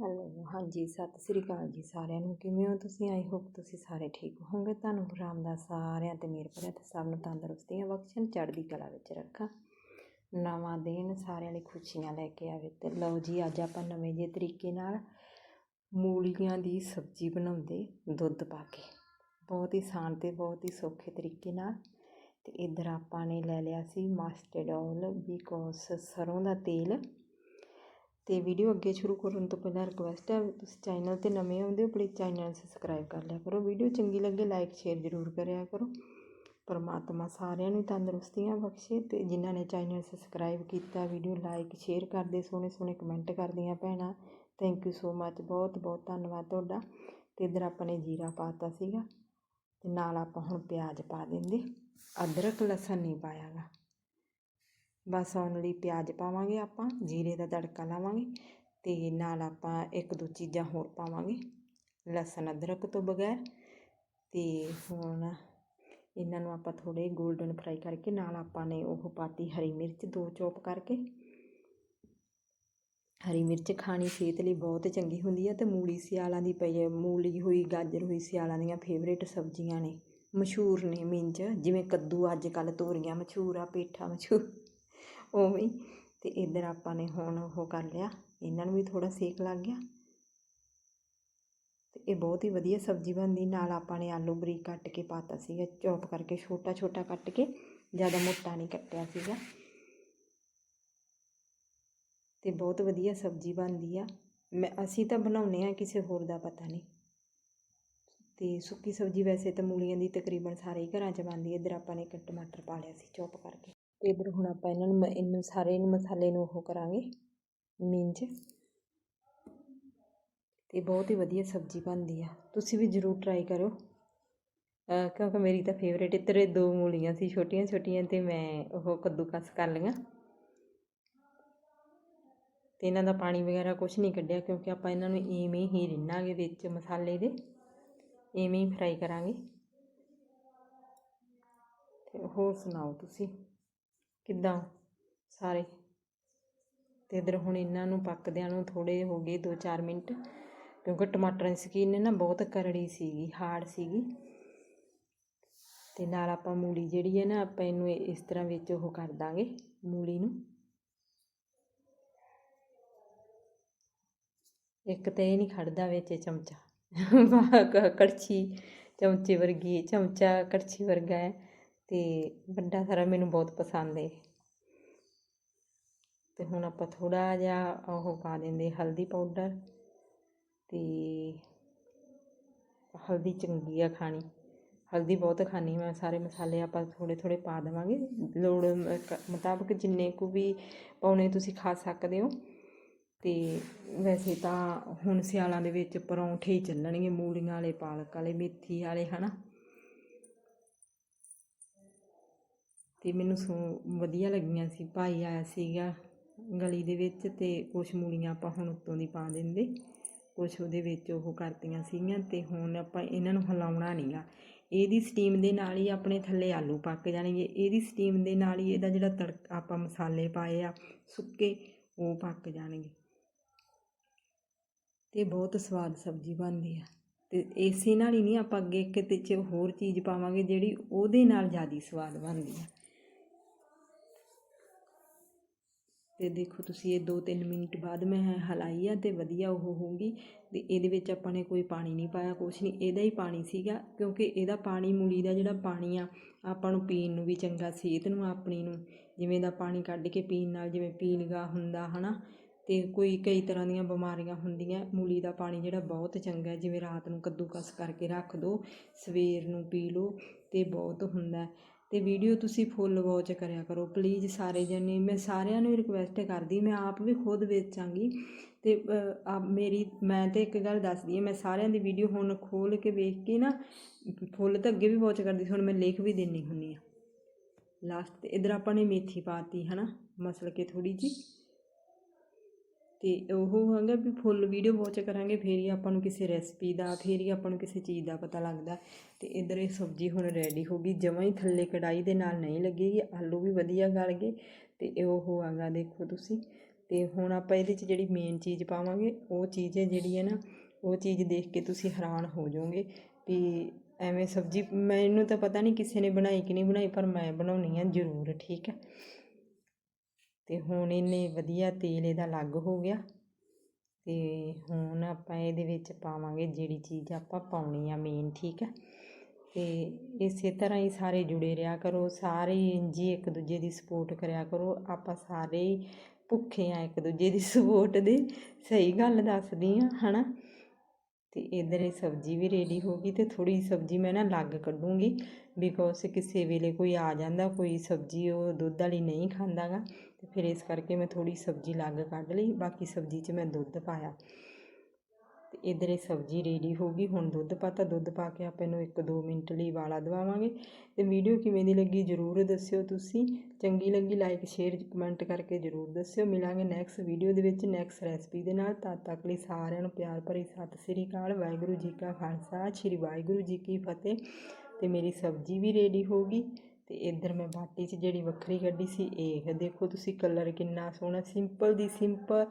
Hello, ਹਾਂਜੀ, ਸਤਿ ਸ੍ਰੀ ਅਕਾਲ ਜੀ ਸਾਰਿਆਂ ਨੂੰ। ਕਿਵੇਂ ਹੋ ਤੁਸੀਂ? ਆਈ ਹੋਪ ਤੁਸੀਂ ਸਾਰੇ ਠੀਕ ਹੋਵੋਗੇ। ਤੁਹਾਨੂੰ ਰਾਮਦਾਸ ਸਾਰਿਆਂ ਤੇ ਮੇਰ ਭਰਿਆ ਤੇ ਸਭ ਨੂੰ ਤੰਦਰੁਸਤੀਆਂ ਬਖਸ਼ਣ, ਚੜ੍ਹਦੀ ਕਲਾ ਵਿੱਚ ਰੱਖਾਂ। ਨਵਾਂ ਦਿਨ ਸਾਰਿਆਂ ਲਈ ਖੁਸ਼ੀਆਂ ਲੈ ਕੇ ਆਵੇ ਤੇ ਲਓ ਜੀ, ਅੱਜ ਆਪਾਂ ਨਵੇਂ ਜਿਹੇ ਤਰੀਕੇ ਨਾਲ ਮੂਲੀਆਂ ਦੀ ਸਬਜ਼ੀ ਬਣਾਉਂਦੇ ਦੁੱਧ ਪਾ ਕੇ। ਬਹੁਤ ਹੀ ਆਸਾਨ ਤੇ ਬਹੁਤ ਹੀ ਸੌਖੇ ਤਰੀਕੇ ਨਾਲ। ਤੇ ਇੱਧਰ ਆਪਾਂ ਨੇ ਲੈ ਲਿਆ ਸੀ ਮਸਟਰਡ ਆਇਲ ਬਿਕੋਜ਼ ਸਰੋਂ ਦਾ ਤੇਲ ਅਤੇ ਵੀਡੀਓ ਅੱਗੇ ਸ਼ੁਰੂ ਕਰਨ ਤੋਂ ਪਹਿਲਾਂ ਰਿਕੁਐਸਟ ਹੈ, ਤੁਸੀਂ ਚੈਨਲ ਤੇ ਨਵੇਂ ਆਉਂਦੇ ਹੋ ਪਲੀਜ਼ ਚੈਨਲ ਸਬਸਕ੍ਰਾਈਬ ਕਰ ਲਿਆ ਕਰੋ। ਵੀਡੀਓ ਚੰਗੀ ਲੱਗੇ ਲਾਈਕ ਸ਼ੇਅਰ ਜ਼ਰੂਰ ਕਰਿਆ ਕਰੋ। ਪਰਮਾਤਮਾ ਸਾਰਿਆਂ ਨੂੰ ਤੰਦਰੁਸਤੀਆਂ ਬਖਸ਼ੇ ਅਤੇ ਜਿਨ੍ਹਾਂ ਨੇ ਚੈਨਲ ਸਬਸਕ੍ਰਾਈਬ ਕੀਤਾ ਵੀਡੀਓ ਲਾਈਕ ਸ਼ੇਅਰ ਕਰਦੇ ਸੋਹਣੇ ਸੋਹਣੇ ਕਮੈਂਟ ਕਰਦੀਆਂ ਭੈਣਾਂ। ਥੈਂਕ ਯੂ ਸੋ ਮੱਚ ਬਹੁਤ ਬਹੁਤ ਧੰਨਵਾਦ ਤੁਹਾਡਾ। ਅਤੇ ਇਧਰ ਆਪਾਂ ਨੇ ਜੀਰਾ ਪਾਤਾ ਸੀਗਾ ਅਤੇ ਨਾਲ ਆਪਾਂ ਹੁਣ ਪਿਆਜ਼ ਪਾ ਦਿੰਦੇ। ਅਦਰਕ, ਲਸਣ ਨਹੀਂ ਪਾਇਆਗਾ। ਬਸ ਆਉਣ ਲਈ ਪਿਆਜ਼ ਪਾਵਾਂਗੇ ਆਪਾਂ, ਜੀਰੇ ਦਾ ਤੜਕਾ ਲਾਵਾਂਗੇ ਤੇ ਨਾਲ ਆਪਾਂ ਇੱਕ ਦੋ ਚੀਜ਼ਾਂ ਹੋਰ ਪਾਵਾਂਗੇ, ਲਸਣ ਅਦਰਕ ਤੋਂ ਬਗੈਰ ਤੇ ਹੁਣ ਇਹਨਾਂ ਨੂੰ ਆਪਾਂ ਥੋੜੇ 골ਡਨ ਫਰਾਈ ਕਰਕੇ ਨਾਲ ਆਪਾਂ ਨੇ ਉਹ ਪਾਤੀ ਹਰੀ ਮਿਰਚ ਦੋ ਚੋਪ ਕਰਕੇ। ਹਰੀ ਮਿਰਚ ਖਾਣੀ ਸਿਹਤ ਲਈ ਬਹੁਤ ਚੰਗੀ ਹੁੰਦੀ ਹੈ ਤੇ ਮੂਲੀ ਸਿਆਲਾਂ ਦੀ ਪਈ, ਮੂਲੀ ਹੋਈ, ਗਾਜਰ ਹੋਈ, ਸਿਆਲਾਂ ਦੀਆਂ ਫੇਵਰੇਟ ਸਬਜ਼ੀਆਂ ਨੇ, ਮਸ਼ਹੂਰ ਨੇ ਮਿੰਜ ਜਿਵੇਂ ਕੱਦੂ ਅੱਜ ਕੱਲ ਤੋਰੀਆਂ ਮਸ਼ਹੂਰ ਆ, ਪੇਠਾ ਮਸ਼ਹੂਰ। ਉਵੇਂ ਅਤੇ ਇੱਧਰ ਆਪਾਂ ਨੇ ਹੁਣ ਉਹ ਕਰ ਲਿਆ। ਇਹਨਾਂ ਨੂੰ ਵੀ ਥੋੜਾ ਸੇਕ ਲੱਗ ਗਿਆ। ਤੇ ਇਹ ਬਹੁਤ ਹੀ ਵਧੀਆ ਸਬਜ਼ੀ ਬਣਦੀ। ਨਾਲ ਆਪਾਂ ਨੇ ਆਲੂ ਬਰੀਕ ਕੱਟ ਕੇ ਪਾਤਾ ਸੀਗਾ। ਚੌਪ ਕਰਕੇ ਛੋਟਾ ਛੋਟਾ ਕੱਟ ਕੇ, ਜ਼ਿਆਦਾ ਮੋਟਾ ਨਹੀਂ ਕੱਟਿਆ ਸੀਗਾ। ਤੇ ਬਹੁਤ ਵਧੀਆ ਸਬਜ਼ੀ ਬਣਦੀ ਆ। ਮੈਂ, ਅਸੀਂ ਤਾਂ ਬਣਾਉਨੇ ਆ ਕਿਸੇ ਹੋਰ ਦਾ ਪਤਾ ਨਹੀਂ। ਤੇ ਸੁੱਕੀ ਸਬਜ਼ੀ ਵੈਸੇ ਤਾਂ ਮੂਲੀਆਂ ਦੀ ਤਕਰੀਬਨ ਸਾਰੇ ਹੀ ਘਰਾਂ 'ਚ ਬਣਦੀ। ਹੈ ਇੱਧਰ ਆਪਾਂ ਨੇ ਇੱਕ ਟਮਾਟਰ ਪਾ ਲਿਆ ਸੀ ਚੌਪ ਕਰਕੇ। ਤੇ ਇੱਧਰ ਹੁਣ ਆਪਾਂ ਇਹਨਾਂ ਨੂੰ ਇਹਨੂੰ ਸਾਰੇ ਨੂੰ ਮਸਾਲੇ ਨੂੰ ਉਹ ਕਰਾਂਗੇ ਮਿੰਚ ਤੇ ਬਹੁਤ ਹੀ ਵਧੀਆ ਸਬਜ਼ੀ ਬਣਦੀ ਆ। ਤੁਸੀਂ ਵੀ ਜ਼ਰੂਰ ਟਰਾਈ ਕਰੋ ਕਿਉਂਕਿ ਮੇਰੀ ਤਾਂ ਫੇਵਰੇਟ ਇੱਧਰ ਦੋ ਮੂਲੀਆਂ ਸੀ ਛੋਟੀਆਂ ਛੋਟੀਆਂ ਤੇ ਮੈਂ ਉਹ ਕੱਦੂਕਸ ਕਰ ਲਈਆਂ। ਤੇ ਇਹਨਾਂ ਦਾ ਪਾਣੀ ਵਗੈਰਾ ਕੁਝ ਨਹੀਂ ਕੱਢਿਆ, ਕਿਉਂਕਿ ਆਪਾਂ ਇਹਨਾਂ ਨੂੰ ਇਵੇਂ ਹੀ ਰਿੰਨਾਂਗੇ ਵਿੱਚ ਮਸਾਲੇ ਦੇ। ਇਵੇਂ ਹੀ ਫਰਾਈ ਕਰਾਂਗੇ। ਤੇ ਹੋਰ ਸੁਣਾਓ ਤੁਸੀਂ? ਕਿੱਦਾਂ? ਸਾਰੇ। ਅਤੇ ਇੱਧਰ ਹੁਣ ਇਹਨਾਂ ਨੂੰ ਪੱਕਦਿਆਂ ਨੂੰ ਥੋੜ੍ਹੇ ਹੋ ਗਏ 2-4 ਮਿੰਟ, ਕਿਉਂਕਿ ਟਮਾਟਰਾਂ ਦੀ ਸਕੀਨ ਨਾ ਬਹੁਤ ਕਰੜੀ ਸੀਗੀ, ਹਾਰਡ ਸੀਗੀ। ਅਤੇ ਨਾਲ ਆਪਾਂ ਮੂਲੀ ਜਿਹੜੀ ਹੈ ਨਾ, ਆਪਾਂ ਇਹਨੂੰ ਇਸ ਤਰ੍ਹਾਂ ਵਿੱਚ ਉਹ ਕਰ ਦਾਂਗੇ, ਮੂਲੀ ਨੂੰ। ਇੱਕ ਤਾਂ ਇਹ ਨਹੀਂ ਖੜਦਾ ਵਿੱਚ ਚਮਚਾ। ਕੜਛੀ, ਚਮਚੇ ਵਰਗੀ, ਚਮਚਾ ਕੜਛੀ ਵਰਗਾ ਹੈ। ਅਤੇ ਵੱਡਾ ਸਾਰਾ ਮੈਨੂੰ ਬਹੁਤ ਪਸੰਦ ਹੈ ਅਤੇ ਹੁਣ ਆਪਾਂ ਥੋੜ੍ਹਾ ਜਿਹਾ ਉਹ ਪਾ ਦਿੰਦੇ ਹਲਦੀ ਪਾਊਡਰ ਅਤੇ ਹਲਦੀ ਚੰਗੀ ਆ ਖਾਣੀ। ਹਲਦੀ ਬਹੁਤ ਖਾਣੀ ਮੈਂ, ਸਾਰੇ ਮਸਾਲੇ ਆਪਾਂ ਥੋੜ੍ਹੇ ਥੋੜ੍ਹੇ ਪਾ ਦੇਵਾਂਗੇ। ਲੋੜ ਮੁਤਾਬਕ ਜਿੰਨੇ ਕੁ ਵੀ ਪਾਉਣੇ ਤੁਸੀਂ ਖਾ ਸਕਦੇ ਹੋ। ਅਤੇ ਵੈਸੇ ਤਾਂ ਹੁਣ ਸਿਆਲਾਂ ਦੇ ਵਿੱਚ ਪਰੌਂਠੇ ਹੀ ਚੱਲਣਗੇ। ਮੂਲੀਆਂ ਵਾਲੇ, ਪਾਲਕ ਵਾਲੇ, ਮੇਥੀ ਵਾਲੇ ਹੈ ਨਾ ਅਤੇ ਮੈਨੂੰ ਸੋ, ਵਧੀਆ ਲੱਗੀਆਂ ਸੀ। ਭਾਈ ਆਇਆ ਸੀਗਾ ਗਲੀ ਦੇ ਵਿੱਚ ਅਤੇ ਕੁਛ ਮੂਲੀਆਂ ਆਪਾਂ ਹੁਣ ਉੱਤੋਂ ਦੀ ਪਾ ਦਿੰਦੇ। ਕੁਛ ਉਹਦੇ ਵਿੱਚ ਉਹ ਕਰਤੀਆਂ ਸੀਗੀਆਂ ਅਤੇ ਹੁਣ ਆਪਾਂ ਇਹਨਾਂ ਨੂੰ ਹਿਲਾਉਣਾ ਨਹੀਂਗਾ ਇਹਦੀ ਸਟੀਮ ਦੇ ਨਾਲ ਹੀ ਆਪਣੇ ਥੱਲੇ ਆਲੂ ਪੱਕ ਜਾਣਗੇ। ਇਹਦੀ ਸਟੀਮ ਦੇ ਨਾਲ ਹੀ ਇਹਦਾ ਜਿਹੜਾ ਤੜਕਾ, ਆਪਾਂ ਮਸਾਲੇ ਪਾਏ ਆ, ਸੁੱਕੇ, ਉਹ ਪੱਕ ਜਾਣਗੇ। ਤੇ ਬਹੁਤ ਸਵਾਦ ਸਬਜ਼ੀ ਬਣਦੀ ਆ। ਤੇ ਇਸੇ ਨਾਲ ਹੀ ਨਹੀਂ ਆਪਾਂ ਅੱਗੇ ਕਿਤੇ ਚ ਹੋਰ ਚੀਜ਼ ਪਾਵਾਂਗੇ ਜਿਹੜੀ ਉਹਦੇ ਨਾਲ ਜ਼ਿਆਦਾ ਸਵਾਦ ਬਣਦੀ ਆ। ਅਤੇ ਦੇਖੋ ਤੁਸੀਂ ਇਹ 2-3 ਮਿੰਟ ਬਾਅਦ ਮੈਂ ਹਿਲਾਈ ਆ ਅਤੇ ਵਧੀਆ ਉਹ ਹੋਊਗੀ। ਅਤੇ ਇਹਦੇ ਵਿੱਚ ਆਪਾਂ ਨੇ ਕੋਈ ਪਾਣੀ ਨਹੀਂ ਪਾਇਆ, ਕੁਛ ਨਹੀਂ। ਇਹਦਾ ਹੀ ਪਾਣੀ ਸੀਗਾ, ਕਿਉਂਕਿ ਇਹਦਾ ਪਾਣੀ ਮੂਲੀ ਦਾ ਜਿਹੜਾ ਪਾਣੀ ਆ, ਆਪਾਂ ਨੂੰ ਪੀਣ ਨੂੰ ਵੀ ਚੰਗਾ, ਸਿਹਤ ਨੂੰ, ਆਪਣੀ ਨੂੰ। ਜਿਵੇਂ ਦਾ ਪਾਣੀ ਕੱਢ ਕੇ ਪੀਣ ਨਾਲ ਜਿਵੇਂ ਪੀਣਗਾ ਹੁੰਦਾ ਹੈ ਨਾ ਅਤੇ ਕੋਈ ਕਈ ਤਰ੍ਹਾਂ ਦੀਆਂ ਬਿਮਾਰੀਆਂ ਹੁੰਦੀਆਂ, ਮੂਲੀ ਦਾ ਪਾਣੀ ਜਿਹੜਾ ਬਹੁਤ ਚੰਗਾ, ਜਿਵੇਂ ਰਾਤ ਨੂੰ ਕੱਦੂਕਸ ਕਰਕੇ ਰੱਖ ਦਿਓ ਸਵੇਰ ਨੂੰ ਪੀ ਲਓ ਅਤੇ ਬਹੁਤ ਹੁੰਦਾ। ਤੇ ਵੀਡੀਓ ਤੁਸੀਂ ਫੁੱਲ ਵਾਚ ਕਰਿਆ ਕਰੋ ਪਲੀਜ਼ ਸਾਰੇ ਜਣੇ। ਮੈਂ ਸਾਰਿਆਂ ਨੂੰ ਰਿਕੁਐਸਟ ਕਰਦੀ, ਮੈਂ ਆਪ ਵੀ ਖੁਦ ਵੇਚਾਂਗੀ। ਤੇ ਆ ਮੇਰੀ, ਮੈਂ ਤੇ ਇੱਕ ਗੱਲ ਦੱਸਦੀ ਹਾਂ, ਮੈਂ ਸਾਰਿਆਂ ਦੀ ਵੀਡੀਓ ਹੁਣ ਖੋਲ ਕੇ ਵੇਖ ਕੇ ਨਾ ਫੁੱਲ ਤਾਂ ਅੱਗੇ ਵੀ ਵਾਚ ਕਰਦੀ ਸੀ, ਹੁਣ ਮੈਂ ਲਿਖ ਵੀ ਦਿੰਨੀ ਹੁੰਨੀ ਆ ਲਾਸਟ ਤੇ ਇਧਰ ਆਪਾਂ ਨੇ ਮੇਥੀ ਪਾਤੀ ਹਨਾ? ਮਸਲ ਕੇ ਥੋੜੀ ਜੀ ਅਤੇ ਉਹ ਹੈਗਾ ਵੀ ਫੁੱਲ ਵੀਡੀਓ ਵਾਚ ਕਰਾਂਗੇ, ਫਿਰ ਹੀ ਆਪਾਂ ਨੂੰ ਕਿਸੇ ਰੈਸਪੀ ਦਾ, ਫਿਰ ਹੀ ਆਪਾਂ ਨੂੰ ਕਿਸੇ ਚੀਜ਼ ਦਾ ਪਤਾ ਲੱਗਦਾ। ਅਤੇ ਇੱਧਰ ਇਹ ਸਬਜ਼ੀ ਹੁਣ ਰੈਡੀ ਹੋ ਗਈ, ਜਮਾਂ ਹੀ ਥੱਲੇ ਕੜਾਈ ਦੇ ਨਾਲ ਨਹੀਂ ਲੱਗੇਗੀ, ਆਲੂ ਵੀ ਵਧੀਆ ਗਲ ਗਏ। ਅਤੇ ਉਹ ਹੈਗਾ ਦੇਖੋ ਤੁਸੀਂ ਅਤੇ ਹੁਣ ਆਪਾਂ ਇਹਦੇ 'ਚ ਜਿਹੜੀ ਮੇਨ ਚੀਜ਼ ਪਾਵਾਂਗੇ, ਉਹ ਚੀਜ਼ ਹੈ ਜਿਹੜੀ ਹੈ ਨਾ, ਉਹ ਚੀਜ਼ ਦੇਖ ਕੇ ਤੁਸੀਂ ਹੈਰਾਨ ਹੋ ਜਾਓਗੇ ਵੀ ਐਵੇਂ ਸਬਜ਼ੀ, ਮੈਨੂੰ ਤਾਂ ਪਤਾ ਨਹੀਂ ਕਿਸੇ ਨੇ ਬਣਾਈ ਕਿ ਨਹੀਂ ਬਣਾਈ, ਪਰ ਮੈਂ ਬਣਾਉਣੀ ਆ ਜ਼ਰੂਰ, ਠੀਕ ਹੈ। ਅਤੇ ਹੁਣ ਇੰਨੇ ਵਧੀਆ ਤੇਲ ਇਹਦਾ ਅਲੱਗ ਹੋ ਗਿਆ ਅਤੇ ਹੁਣ ਆਪਾਂ ਇਹਦੇ ਵਿੱਚ ਪਾਵਾਂਗੇ ਜਿਹੜੀ ਚੀਜ਼ ਆਪਾਂ ਪਾਉਣੀ ਆ ਮੇਨ ਠੀਕ ਆ? ਅਤੇ ਇਸੇ ਤਰ੍ਹਾਂ ਹੀ ਸਾਰੇ ਜੁੜੇ ਰਿਹਾ ਕਰੋ, ਸਾਰੇ ਇੰਝ ਹੀ ਇੱਕ ਦੂਜੇ ਦੀ ਸਪੋਰਟ ਕਰਿਆ ਕਰੋ, ਆਪਾਂ ਸਾਰੇ ਹੀ ਭੁੱਖੇ ਆ ਇੱਕ ਦੂਜੇ ਦੀ ਸਪੋਰਟ ਦੇ, ਸਹੀ ਗੱਲ ਦੱਸਦੀ ਆ, ਹਨਾ? ਅਤੇ ਇੱਧਰ ਇਹ ਸਬਜ਼ੀ ਵੀ ਰੈਡੀ ਹੋ ਗਈ ਤੇ ਥੋੜੀ ਸਬਜ਼ੀ ਮੈਂ ਨਾ ਅਲੱਗ ਕੱਢੂੰਗੀ ਬਿਕੋਜ਼ ਕਿਸੇ ਵੇਲੇ ਕੋਈ ਆ ਜਾਂਦਾ, ਕੋਈ ਸਬਜ਼ੀ ਉਹ ਦੁੱਧ ਵਾਲੀ ਨਹੀਂ ਖਾਂਦਾਗਾ ਤੇ ਫਿਰ ਇਸ ਕਰਕੇ ਮੈਂ ਥੋੜ੍ਹੀ ਸਬਜ਼ੀ ਅਲੱਗ ਕੱਢ ਲਈ, ਬਾਕੀ ਸਬਜ਼ੀ 'ਚ ਮੈਂ ਦੁੱਧ ਪਾਇਆ। ਇਧਰ ਇਹ ਸਬਜ਼ੀ ਰੈਡੀ ਹੋ ਗਈ, ਹੁਣ ਦੁੱਧ ਪਾਤਾ ਦੁੱਧ ਪਾ ਕੇ ਆਪਾਂ ਇਹਨੂੰ 1-2 ਮਿੰਟ ਲਈ ਵਾਲਾ ਦਵਾਵਾਂਗੇ। ਤੇ ਵੀਡੀਓ ਕਿਵੇਂ ਦੀ ਲੱਗੀ ਜਰੂਰ ਦੱਸਿਓ ਤੁਸੀਂ। ਚੰਗੀ ਲੱਗੀ ਲਾਈਕ ਸ਼ੇਅਰ ਕਮੈਂਟ ਕਰਕੇ ਜਰੂਰ ਦੱਸਿਓ। ਮਿਲਾਂਗੇ ਨੈਕਸਟ ਵੀਡੀਓ ਦੇ ਵਿੱਚ ਨੈਕਸਟ ਰੈਸਪੀ ਦੇ ਨਾਲ। ਤਦ ਤੱਕ ਲਈ ਸਾਰਿਆਂ ਨੂੰ ਪਿਆਰ ਭਰੀ ਸਤਿ ਸ੍ਰੀ ਅਕਾਲ। ਵਾਹਿਗੁਰੂ ਜੀ ਕਾ ਖਾਲਸਾ, ਸ੍ਰੀ ਵਾਹਿਗੁਰੂ ਜੀ ਕੀ ਫਤਿਹ। ਤੇ ਮੇਰੀ ਸਬਜ਼ੀ ਵੀ ਰੈਡੀ ਹੋ ਗਈ। ਤੇ ਇੱਧਰ ਮੈਂ ਬਾਟੀ 'ਚ ਜਿਹੜੀ ਵੱਖਰੀ ਕੱਢੀ ਸੀ, ਇਹ ਦੇਖੋ ਤੁਸੀਂ ਕਲਰ ਕਿੰਨਾ ਸੋਹਣਾ ਸਿੰਪਲ ਦੀ ਸਿੰਪਲ